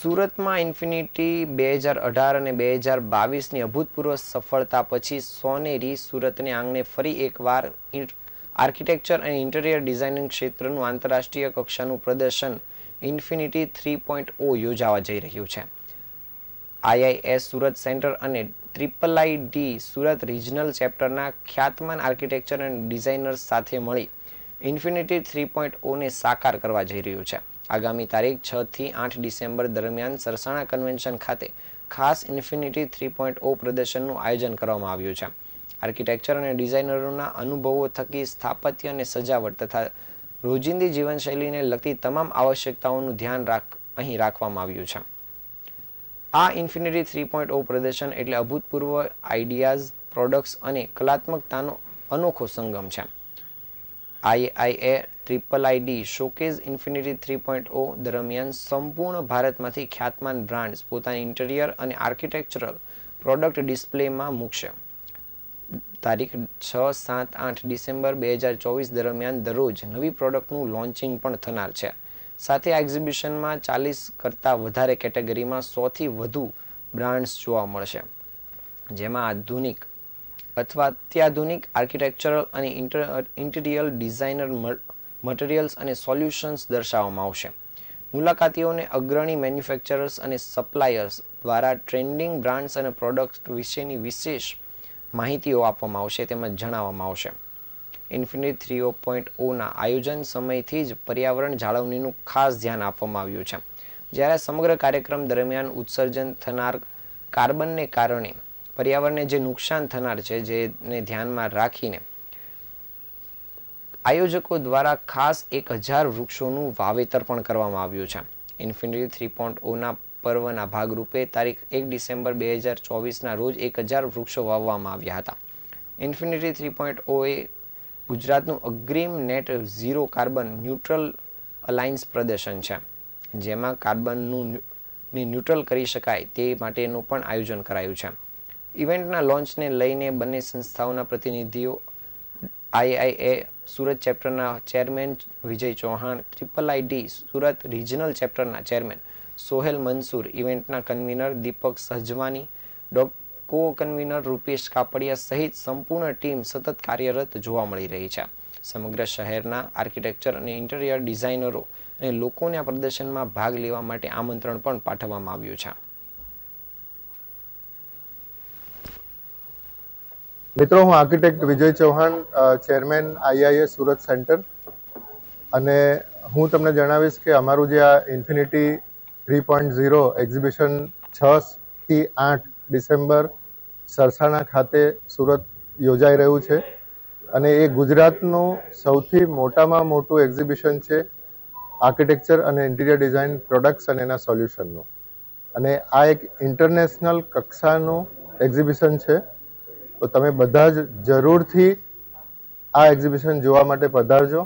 સુરતમાં ઇન્ફિનિટી બે હજાર અઢાર અને બે હજાર બાવીસની અભૂતપૂર્વ સફળતા પછી સોનેરી સુરતને આંગણે ફરી એકવાર આર્કિટેક્ચર અને ઇન્ટિરિયર ડિઝાઇનિંગ ક્ષેત્રનું આંતરરાષ્ટ્રીય કક્ષાનું પ્રદર્શન ઇન્ફિનિટી થ્રી પોઈન્ટ ઓ યોજાવા જઈ રહ્યું છે. આઈઆઈએસ સુરત સેન્ટર અને triple I D Surat regional ચેપ્ટરના ખ્યાતમાન આર્કિટેક્ચર અને ડિઝાઇનર્સ સાથે મળી ઇન્ફિનિટી થ્રી પોઈન્ટ ઓને સાકાર કરવા જઈ રહ્યું છે. આગામી તારીખ છ થી આઠ ડિસેમ્બર દરમિયાન સરસાણા કન્વેન્શન ખાતે ખાસ ઇન્ફિનિટી થ્રી પોઈન્ટ ઓ પ્રદર્શનનું આયોજન કરવામાં આવ્યું છે. આર્કિટેક્ચર અને ડિઝાઇનરોના અનુભવો થકી સ્થાપત્ય અને સજાવટ તથા રોજિંદી જીવનશૈલીને લગતી તમામ આવશ્યકતાઓનું ધ્યાન રાખ, અહીં રાખવામાં આવ્યું છે. આ ઇન્ફિનિટી થ્રી પોઈન્ટ ઓ પ્રદર્શન એટલે અભૂતપૂર્વ આઈડિયાઝ, પ્રોડક્ટ્સ અને કલાત્મકતાનો અનોખો સંગમ છે. IIA triple ID showcase infinity three point O દરમિયાન સંપૂર્ણ ભારતમાંથી ખ્યાતમાન બ્રાન્ડ્સ પોતાની ઇન્ટિરિયર અને આર્કિટેક્ચરલ પ્રોડક્ટ ડિસ્પ્લેમાં મૂકશે. તારીખ છ, સાત, આઠ ડિસેમ્બર બે હજાર ચોવીસ દરમિયાન દરરોજ નવી પ્રોડક્ટનું લોન્ચિંગ પણ થનાર છે. સાથે આ એક્ઝિબિશનમાં ચાલીસ કરતાં વધારે કેટેગરીમાં સોથી વધુ બ્રાન્ડ્સ જોવા મળશે. જેમાં આધુનિક અથવા અત્યાધુનિક આર્કિટેક્ચરલ અને ઇન્ટિરિયર ડિઝાઇનર મટીરિયલ્સ અને સોલ્યુશન્સ દર્શાવવામાં આવશે. મુલાકાતીઓને અગ્રણી મેન્યુફેક્ચરર્સ અને સપ્લાયર્સ દ્વારા ટ્રેન્ડિંગ બ્રાન્ડ્સ અને પ્રોડક્ટ્સ વિશેની વિશેષ માહિતીઓ આપવામાં આવશે તેમજ જણાવવામાં આવશે. ઇન્ફિનિટ થ્રી ઓ પોઈન્ટ ઓના આયોજન સમયથી જ પર્યાવરણ જાળવણીનું ખાસ ધ્યાન આપવામાં આવ્યું છે. જ્યારે સમગ્ર કાર્યક્રમ દરમિયાન ઉત્સર્જન થનાર કાર્બનને કારણે પર્યાવરણને જે નુકસાન થનાર છે, જેને ધ્યાનમાં રાખીને આયોજકો દ્વારા ખાસ એક હજાર વૃક્ષોનું વાવેતર પણ કરવામાં આવ્યું છે. ઇન્ફિનિટી થ્રી પોઈન્ટ ઓના પર્વના ભાગરૂપે તારીખ એક ડિસેમ્બર બે હજાર ચોવીસના રોજ એક હજાર વૃક્ષો વાવવામાં આવ્યા હતા. ઇન્ફિનિટી થ્રી પોઈન્ટ ઓએ ગુજરાતનું અગ્રીમ net zero carbon neutral alliance પ્રદર્શન છે. જેમાં કાર્બનનું ને ન્યુટ્રલ કરી શકાય તે માટેનું પણ આયોજન કરાયું છે. ઇવેન્ટના લોન્ચને લઈને બંને સંસ્થાઓના પ્રતિનિધિઓ IIA Surat ચેપ્ટરના chairman Vijay Chauhan, triple ID Surat regional ચેપ્ટરના chairman Sohail Mansoor, ઇવેન્ટના કન્વીનર દીપક સહજવાની ડોક કો કન્વીનર રૂપેશ કાપડિયા સહિત સંપૂર્ણ ટીમ સતત કાર્યરત જોવા મળી રહી છે. સમગ્ર શહેરના આર્કિટેક્ચર અને ઇન્ટિરિયર ડિઝાઇનરો અને લોકોને આ પ્રદર્શનમાં ભાગ લેવા માટે આમંત્રણ પણ પાઠવવામાં આવ્યું છે. મિત્રો, હું architect Vijay Chauhan chairman IIA Surat centre. અને હું તમને જણાવીશ કે અમારું જે આ infinity three point zero exhibition છ થી આઠ ડિસેમ્બર સરસાણા ખાતે સુરત યોજાઈ રહ્યું છે. અને એ ગુજરાતનું સૌથી મોટામાં મોટું એક્ઝિબિશન છે આર્કિટેક્ચર અને ઇન્ટિરિયર ડિઝાઇન પ્રોડક્ટ્સ અને એના સોલ્યુશનનું. અને આ એક ઇન્ટરનેશનલ કક્ષાનું એક્ઝિબિશન છે. તો તમે બધા જ જરૂરથી આ એક્ઝિબિશન જોવા માટે પધારજો.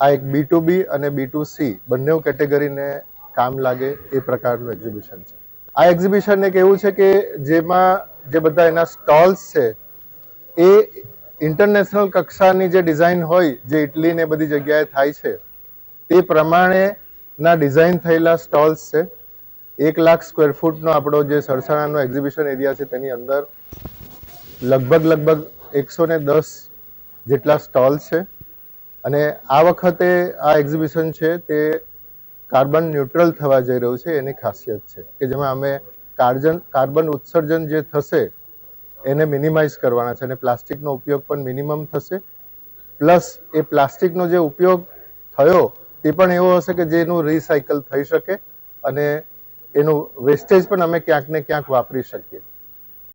આ એક બી ટુ બી અને બી ટુ સી બંને કેટેગરીને કામ લાગે એ પ્રકારનું એક્ઝિબિશન છે. આ એક્ઝિબિશન એક એવું છે કે જેમાં જે બધા એના સ્ટોલ્સ છે, એ ઇન્ટરનેશનલ કક્ષાની જે ડિઝાઇન હોય, જે ઇટલી ને બધી જગ્યાએ થાય છે, તે પ્રમાણેના ડિઝાઇન થયેલા સ્ટોલ્સ છે. એક લાખ સ્ક્વેર ફૂટનો આપણો જે સરસાણાનો એક્ઝિબિશન એરિયા છે, તેની અંદર લગભગ લગભગ એકસો ને દસ જેટલા સ્ટોલ છે. અને આ વખતે આ એક્ઝિબિશન છે તે કાર્બન ન્યુટ્રલ થવા જઈ રહ્યું છે, એની ખાસિયત છે કે જેમાં અમે કાર્જન કાર્બન ઉત્સર્જન જે થશે, એને મિનિમાઇઝ કરવાના છે અને પ્લાસ્ટિકનો ઉપયોગ પણ મિનિમમ થશે. પ્લસ એ પ્લાસ્ટિકનો જે ઉપયોગ થયો, તે પણ એવો હશે કે જેનું રિસાયકલ થઈ શકે અને એનું વેસ્ટેજ પણ અમે ક્યાંક ને ક્યાંક વાપરી શકીએ.